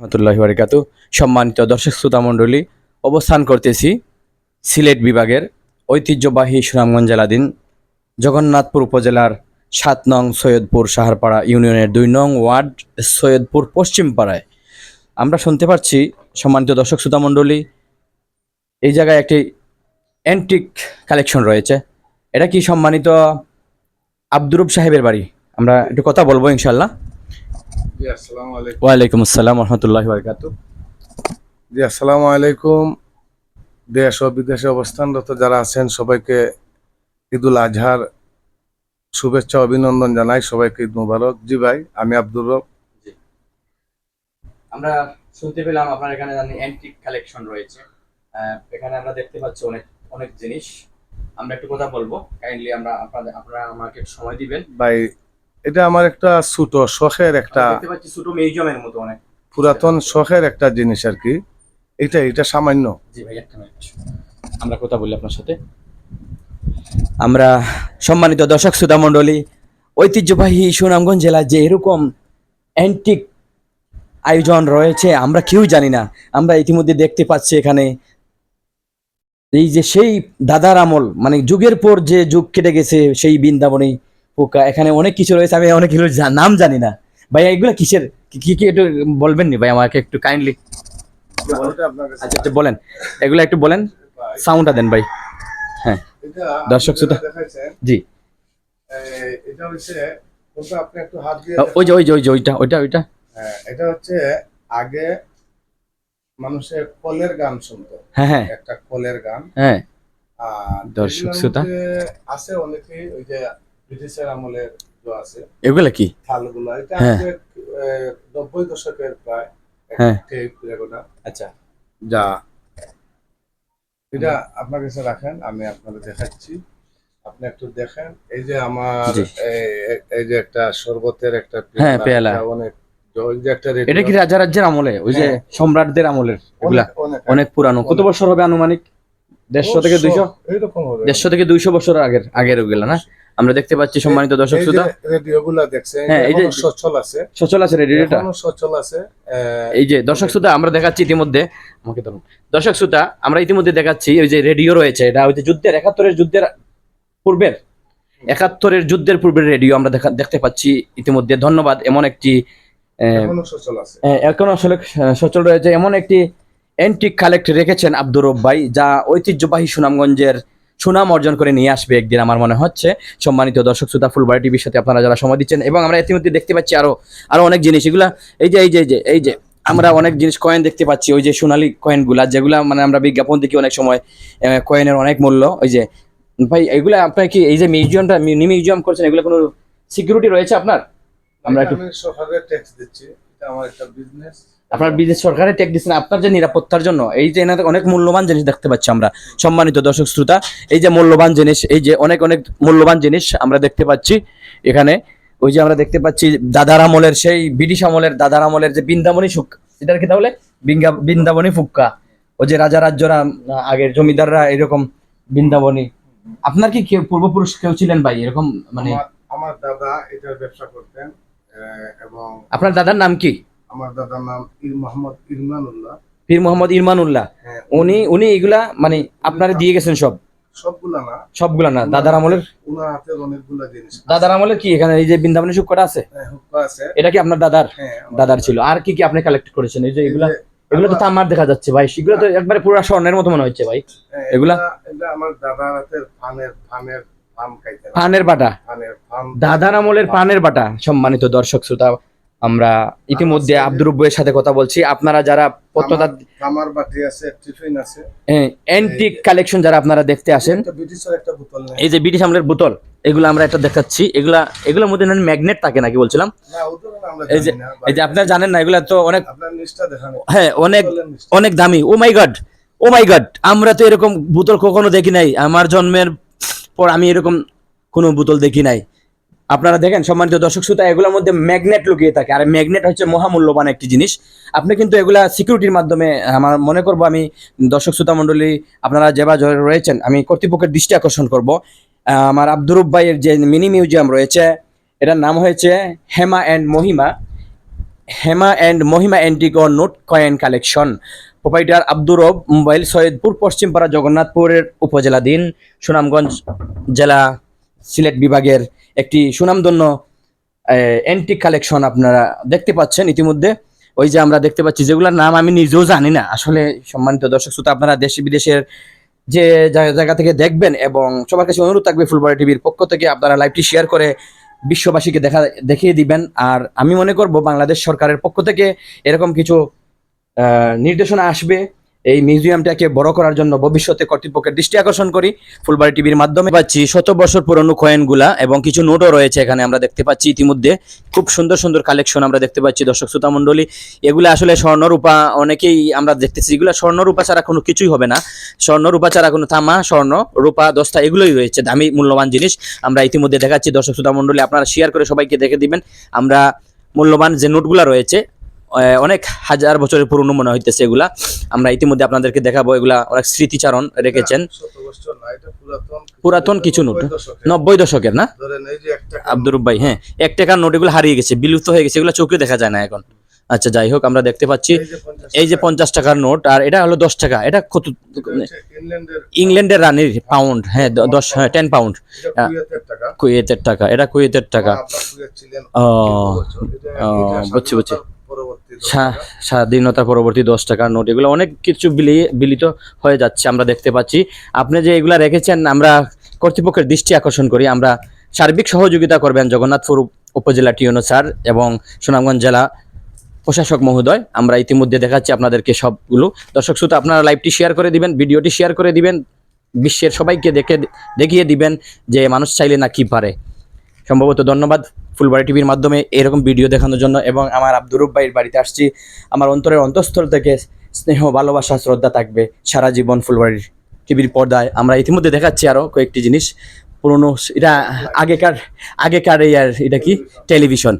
রহমতুল্লাহ বারিকাত। সম্মানিত দর্শক শ্রোতা মণ্ডলী, অবস্থান করতেছি সিলেট বিভাগের ঐতিহ্যবাহী সুনামগঞ্জ জেলাধীন জগন্নাথপুর উপজেলার সাত নং সৈয়দপুর সাহারপাড়া ইউনিয়নের দুই নং ওয়ার্ড সৈয়দপুর পশ্চিম পাড়ায়। আমরা শুনতে পাচ্ছি, সম্মানিত দর্শক শ্রোতা মণ্ডলী, এই জায়গায় একটি অ্যান্টিক কালেকশন রয়েছে। এটা কি সম্মানিত আব্দুরুব সাহেবের বাড়ি? আমরা একটু কথা বলব ইনশাল্লাহ ওয়ালাইকুম আসসালাম রহমতুল্লাহ বারকাত জি আসসালামু আলাইকুম। দেশ ও বিদেশে অবস্থানরত যারা আছেন সবাইকে ঈদুল আজহার শুভেচ্ছা অভিনন্দন জানাই। সবাইকে ঈদ মুবারক। জি ভাই আমি আব্দুর রব। আমরা শুনতে পেলাম আপনার এখানে জানি অ্যান্টিক কালেকশন রয়েছে। আহ, এখানে আমরা দেখতে পাচ্ছি অনেক অনেক জিনিস। আমরা একটু কথা বলব। কাইন্ডলি আমরা আপনাদের আপনারা আমাকে সময় দিবেন। ভাই এটা আমার একটা ছোট শখের একটা আমরা দেখতে পাচ্ছি ছোট মিউজিয়ামের মতো অনেক। পুরাতন শখের একটা জিনিস আর কি। এটা এটা সামান্য। জি ভাই একটা আমরা কথা বলি আপনার সাথে। আমরা সম্মানিত দর্শক শ্রোতা মণ্ডলী ঐতিহ্যবাহী সুনামগঞ্জ জেলায় যে এরকম অ্যান্টিক আয়োজন রয়েছে আমরা কেউ জানি না। আমরা ইতিমধ্যে দেখতে পাচ্ছি এখানে এই যে সেই দাদার আমল মানে যুগের পর যে যুগ কেটে গেছে সেই বৃন্দাবনী পোকা এখানে অনেক কিছু রয়েছে আমি অনেক কিছু নাম জানি না। ভাই এগুলো কিসের? কি- কি একটু বলবেন নি ভাই আমাকে একটু কাইন্ডলি আচ্ছা বলেন। এগুলো একটু বলেন। সাউন্ডটা দেন ভাই। হ্যাঁ। দর্শক শ্রোতা। জি। এটা হচ্ছে কোনটা আপনি একটু হাত দিয়ে ওই যে ওই যে ওই যে ওইটা ওইটা ওইটা। হ্যাঁ, এটা হচ্ছে আগে মানুষের কলের গান শুনতো। হ্যাঁ হ্যাঁ। একটা কলের গান। হ্যাঁ। আর দর্শক শ্রোতা। আছে অনেকেই ওই যে ব্রিটিশের আমলের যে আছে। এগুলো কি? থালগুলো এটা হ্যাঁ। আমাদের নব্বই দশকের প্রায় হ্যাঁ। আচ্ছা। যা এটা আপনার কাছে রাখেন আমি আপনাদের দেখাচ্ছি। আপনি একটু দেখেন এই যে আমার এই- যে একটা শরবতের একটা হ্যাঁ, পেয়ালা। অনেক ওই যে একটা এটা কি রাজা রাজ্যের আমলে? ওই যে। সম্রাটদের আমলের এগুলা? অনেক পুরানো। কত। বছর হবে আনুমানিক? দেড়শো থেকে দুইশো? দেড়শো থেকে দুইশো বছর আগের আগের ওগুলা না? আমরা দেখতে পাচ্ছি সম্মানিত দর্শক শ্রোতা। দেখছেন হ্যাঁ, এই যে- সচল আছে। সচল আছে রেডিওটা। সচল আছে এই যে দর্শক শ্রোতা আমরা দেখাচ্ছি ইতিমধ্যে আমাকে ধরুন। দর্শক শ্রোতা আমরা ইতিমধ্যে দেখাচ্ছি ওই যে রেডিও রয়েছে এটা ওই যে যুদ্ধের একাত্তরের যুদ্ধের পূর্বের একাত্তরের যুদ্ধের পূর্বের রেডিও আমরা দেখা দেখতে পাচ্ছি ইতিমধ্যে। ধন্যবাদ এমন একটি আহ, এখনও সচল আছে। আহ, এখন আসলে আহ, সচল রয়েছে। এমন একটি অ্যান্টিক কালেক্ট রেখেছেন আব্দুর রব ভাই যা ঐতিহ্যবাহী সুনামগঞ্জের সুনাম অর্জন করে নিয়ে আসবে একদিন আমার মনে হচ্ছে। সম্মানিত দর্শক শ্রোতা ফুলবাড়ি টিভির সাথে আপনারা যারা সময় দিচ্ছেন এবং আমরা ইতিমধ্যে দেখতে পাচ্ছি আরও আরও অনেক জিনিস। এগুলা এই যে এই যে এই যে এই যে আমরা অনেক জিনিস কয়েন দেখতে পাচ্ছি ওই যে সোনালী কয়েনগুলা যেগুলা মানে আমরা বিজ্ঞাপন দেখি অনেক সময় কয়েনের অনেক মূল্য ওই যে ভাই এগুলা আপনার কি এই যে মিউজিয়ামটা মিনি মিউজিয়াম করছেন এগুলো কোনো সিকিউরিটি রয়েছে আপনার? আমরা একটু- সরকারের ট্যাক্স দিচ্ছি এটা আমার একটা বিজনেস আপনার বিদেশ সরকারের ট্যাগ দিচ্ছেন আপনার যে নিরাপত্তার জন্য এই যে এনাদের অনেক মূল্যবান জিনিস দেখতে পাচ্ছি আমরা সম্মানিত দর্শক শ্রোতা এই যে মূল্যবান জিনিস এই যে অনেক অনেক মূল্যবান জিনিস আমরা দেখতে পাচ্ছি এখানে। ওই যে আমরা দেখতে পাচ্ছি দাদার আমলের সেই ব্রিটিশ আমলের দাদার আমলের যে বৃন্দাবনী সুখ এটার কি তাহলে? বৃন্দাবনী ফুক্কা। ওই যে রাজা রাজ্যরা আগের জমিদাররা এরকম বৃন্দাবনী। আপনার কি কেউ পূর্বপুরুষ কেউ ছিলেন ভাই এরকম মানে? আমার আমার দাদা এটার ব্যবসা করতেন এবং আপনার দাদার নাম কি? আমার দাদার নাম ইর মোহাম্মদ ইরমানুল্লাহ। পীর মোহাম্মদ ইরমানুল্লাহ। হ্যাঁ, উনি উনি এগুলা মানে আপনারা দিয়ে গেছেন সব সবগুলা না। সবগুলা না? দাদার আমলের? উনার হাতের অনেকগুলা জিনিস দাদার আমলের কি? এখানে এই যে বৃন্দাবনী আছে? হ্যাঁ, আছে। এটা কি আপনার দাদার? হ্যাঁ আমার দাদার ছিল। আর কি কি আপনি কালেক্ট করেছেন? এই যে এগুলা এগুলো তো আমার দেখা যাচ্ছে ভাই। এগুলো তো একবারে পুরো স্বর্ণের মতো মনে হচ্ছে ভাই। এগুলা? এটা- আমার দাদার হাতের ফানের ফানের পানের বাটা। দাদার আমলের পানের বাটা সম্মানিত দর্শক শ্রোতা। আমরা ইতিমধ্যে আব্দুর রব্বুয়ের সাথে কথা বলছি। আপনারা যারা পত্রদার কামার বাটি আছে টিফিন আছে। অ্যান্টিক কালেকশন যারা আপনারা দেখতে আসেন। এই যে ব্রিটিশ আমলের বোতল এগুলো আমরা একটা দেখাচ্ছি। এগুলা এগুলোর মধ্যে ম্যাগনেট থাকে নাকি বলছিলাম? আমরা এই যে এই যে আপনারা জানেন না এগুলা তো অনেক হ্যাঁ অনেক অনেক দামি। ও মাই গড ও মাই গড আমরা তো এরকম বোতল কখনো দেখি নাই। আমার জন্মের পর আমি এরকম কোনো বোতল দেখি নাই। আপনারা দেখেন, সম্মানিত দর্শক শ্রোতা, এগুলোর মধ্যে ম্যাগনেট লুকিয়ে থাকে। আর ম্যাগনেট হচ্ছে মহামূল্যবান একটি জিনিস। আপনি কিন্তু এগুলা সিকিউরিটির মাধ্যমে, আমার মনে করব আমি, দর্শক শ্রোতা মণ্ডলী, আপনারা যেভাবে রয়েছেন, আমি কর্তৃপক্ষের দৃষ্টি আকর্ষণ করব। আমার আব্দুরুব ভাইয়ের যে মিনি মিউজিয়াম রয়েছে, এটার নাম হয়েছে Hema and Mahima. Hema and Mahima antique note coin collection. Proprietor Abdur mobile Saidpur, Paschimpara জগন্নাথপুরের উপজেলাধীন, সুনামগঞ্জ জেলা সিলেট বিভাগের একটি সুনামধন্য অ্যান্টিক কালেকশন আপনারা দেখতে পাচ্ছেন ইতিমধ্যে। ওই যে আমরা দেখতে পাচ্ছি যেগুলোর নাম আমি নিজেও জানি না। আসলে সম্মানিত দর্শক শ্রোতা, আপনারা দেশি বিদেশের যে জায়গা থেকে দেখবেন এবং সবার কাছে অনুরোধ থাকবে ফুলবাড়ি টিভির পক্ষ থেকে আপনারা লাইভটি শেয়ার করে বিশ্ববাসীকে দেখা, দেখিয়ে দিবেন। আর আমি মনে করব বাংলাদেশ সরকারের পক্ষ থেকে এরকম কিছু নির্দেশনা আসবে। এই মিউজিয়ামটাকে বড় করার জন্য ভবিষ্যতে কর্তৃপক্ষের দৃষ্টি আকর্ষণ করি। ফুলবাড়ি টিভির মাধ্যমে পাচ্ছি শত বছর পুরনো কয়েনগুলা এবং কিছু নোটও রয়েছে এখানে আমরা দেখতে পাচ্ছি ইতিমধ্যে। খুব সুন্দর সুন্দর কালেকশন আমরা দেখতে পাচ্ছি দর্শক শ্রোতা মণ্ডলী। এগুলো আসলে স্বর্ণরূপা অনেকেই আমরা দেখতেছি। এগুলো স্বর্ণরূপা ছাড়া কোনো কিছুই হবে না। স্বর্ণরূপা ছাড়া কোনো তামা, স্বর্ণ, রূপা, দস্তা এগুলোই রয়েছে। দামি, মূল্যবান জিনিস আমরা ইতিমধ্যে দেখাচ্ছি দর্শক শ্রোতা মণ্ডলী। আপনারা শেয়ার করে সবাইকে দেখে দিবেন। আমরা মূল্যবান যে নোটগুলো রয়েছে অনেক হাজার বছরের পুরনো মনে হইতেছে এগুলা। আমরা ইতিমধ্যে আপনাদেরকে দেখাবো এগুলা অনেক স্মৃতিচারণ রেখেছেন। পুরাতন কিছু নোট নব্বই দশকের। না? আব্দুর ভাই হ্যাঁ। এক টাকার নোট এগুলো হারিয়ে গেছে বিলুপ্ত হয়ে গেছে এগুলো চোখে দেখা যায় না এখন। আচ্ছা যাই হোক আমরা দেখতে পাচ্ছি এই যে পঞ্চাশ টাকার নোট আর এটা হলো দশ টাকা। এটা কত ইংল্যান্ডের রানীর পাউন্ড হ্যাঁ দশ হ্যাঁ টেন পাউন্ড কুয়েতের টাকা। এটা কুয়েতের টাকা। ছিলেন। ও, বুঝছি, বুঝছি। স্বাধীনতার পরবর্তী দশ টাকার নোট, এগুলো অনেক কিছু বিলিয়ে বিলিত হয়ে যাচ্ছে, আমরা দেখতে পাচ্ছি। আপনি যে এগুলা রেখেছেন, আমরা কর্তৃপক্ষের দৃষ্টি আকর্ষণ করি, আমরা সার্বিক সহযোগিতা করবেন জগন্নাথপুর উপজেলা টিওনো স্যার এবং সুনামগঞ্জ জেলা প্রশাসক মহোদয়। আমরা ইতিমধ্যে দেখাচ্ছি আপনাদেরকে সবগুলো। দর্শক শ্রোতা, আপনারা লাইভটি শেয়ার করে দিবেন, ভিডিওটি শেয়ার করে দিবেন, বিশ্বের সবাইকে দেখে দেখিয়ে দিবেন যে মানুষ চাইলে না কি পারে। সম্ভবত ধন্যবাদ। ফুলবাড়ি টিভির মাধ্যমে এরকম ভিডিও দেখানোর জন্য এবং আমার আব্দুরুব ভাইয়ের বাড়িতে আসছি। আমার অন্তরের অন্তঃস্থল থেকে স্নেহ, ভালোবাসা, শ্রদ্ধা থাকবে সারা জীবন ফুলবাড়ির টিভির পর্দায়। আমরা ইতিমধ্যে দেখাচ্ছি আরও কয়েকটি জিনিস। পুরনো, এটা আগেকার আগেকার এই আর, এটা কি? টেলিভিশন।